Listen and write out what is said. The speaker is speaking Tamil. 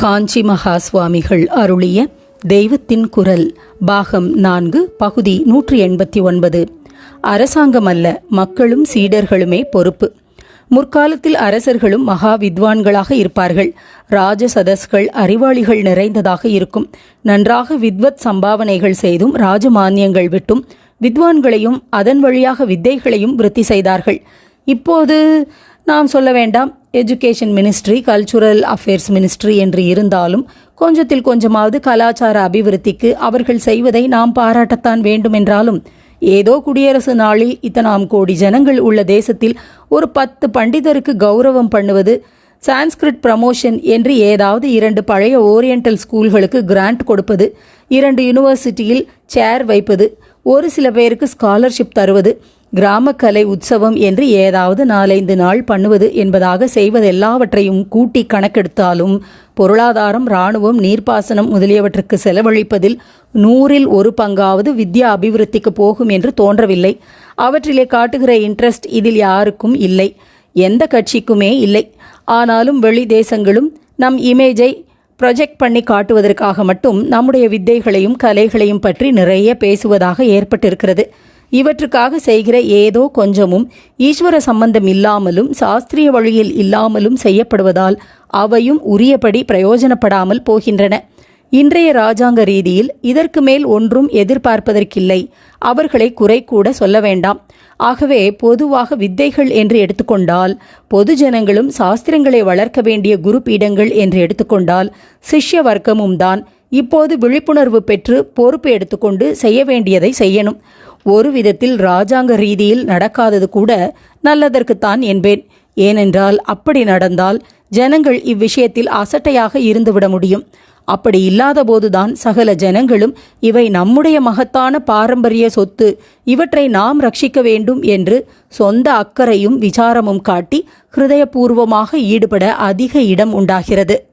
காஞ்சி மகா சுவாமிகள் அருளிய தெய்வத்தின் குரல் பாகம் நான்கு பகுதி நூற்றி எண்பத்தி ஒன்பது. அரசாங்கம் அல்ல மக்களும் சீடர்களுமே பொறுப்பு. முற்காலத்தில் அரசர்களும் மகா வித்வான்களாக இருப்பார்கள். ராஜ சதஸ்கள் அறிவாளிகள் நிறைந்ததாக இருக்கும். நன்றாக வித்வத் சம்பாவனைகள் செய்தும் ராஜமானியங்கள் விட்டும் வித்வான்களையும் அதன் வழியாக வித்தைகளையும் விருத்தி செய்தார்கள். இப்போது நாம் சொல்ல வேண்டாம் education ministry cultural affairs ministry என்று இருந்தாலும் கொஞ்சத்தில் கொஞ்சமாவது கலாச்சார அபிவிருத்திக்கு அவர்கள் செய்வதை நாம் பாராட்டத்தான் வேண்டுமென்றாலும் ஏதோ குடியரசு நாளில் இத்தனாம் கோடி ஜனங்கள் உள்ள தேசத்தில் ஒரு பத்து பண்டிதருக்கு கௌரவம் பண்ணுவது சான்ஸ்கிரிட் ப்ரமோஷன் என்று ஏதாவது இரண்டு பழைய ஓரியண்டல் ஸ்கூல்களுக்கு கிராண்ட் கொடுப்பது இரண்டு யூனிவர்சிட்டியில் சேர் வைப்பது ஒரு சில பேருக்கு ஸ்காலர்ஷிப் தருவது கிராமக்கலை உற்சவம் என்று ஏதாவது நாலைந்து நாள் பண்ணுவது என்பதாக செய்வது எல்லாவற்றையும் கூட்டி கணக்கெடுத்தாலும் பொருளாதாரம் இராணுவம் நீர்ப்பாசனம் முதலியவற்றுக்கு செலவழிப்பதில் நூறில் ஒரு பங்காவது வித்யா அபிவிருத்திக்கு போகும் என்று தோன்றவில்லை. அவற்றிலே காட்டுகிற இன்ட்ரெஸ்ட் இதில் யாருக்கும் இல்லை. எந்த கட்சிக்குமே இல்லை. ஆனாலும் வெளி தேசங்களும் நம் இமேஜை ப்ரொஜெக்ட் பண்ணி காட்டுவதற்காக மட்டும் நம்முடைய வித்தைகளையும் கலைகளையும் பற்றி நிறைய பேசுவதாக ஏற்பட்டிருக்கிறது. இவற்றுக்காக செய்கிற ஏதோ கொஞ்சமும் ஈஸ்வர சம்பந்தம் இல்லாமலும் சாஸ்திரிய வழியில் இல்லாமலும் செய்யப்படுவதால் அவையும் உரியபடி பிரயோஜனப்படாமல் போகின்றன. இன்றைய ராஜாங்க ரீதியில் இதற்கு மேல் ஒன்றும் எதிர்பார்ப்பதற்கில்லை. அவர்களை குறை கூட சொல்ல வேண்டாம். ஆகவே பொதுவாக வித்தைகள் என்று எடுத்துக்கொண்டால் பொது ஜனங்களும் சாஸ்திரங்களை வளர்க்க வேண்டிய குரு பீடங்கள் என்று எடுத்துக்கொண்டால் சிஷ்ய வர்க்கமும் தான் இப்போது விழிப்புணர்வு பெற்று பொறுப்பு எடுத்துக்கொண்டு செய்ய வேண்டியதை செய்யணும். ஒரு விதத்தில் ராஜாங்க ரீதியில் நடக்காதது கூட நல்லதற்குத்தான் என்பேன். ஏனென்றால் அப்படி நடந்தால் ஜனங்கள் இவ்விஷயத்தில் அசட்டையாக இருந்துவிட முடியும். அப்படி இல்லாதபோதுதான் சகல ஜனங்களும் இவை நம்முடைய மகத்தான பாரம்பரிய சொத்து இவற்றை நாம் ரட்சிக்க வேண்டும் என்று சொந்த அக்கறையும் விசாரமும் காட்டி ஹிருதயபூர்வமாக ஈடுபட அதிக இடம் உண்டாகிறது.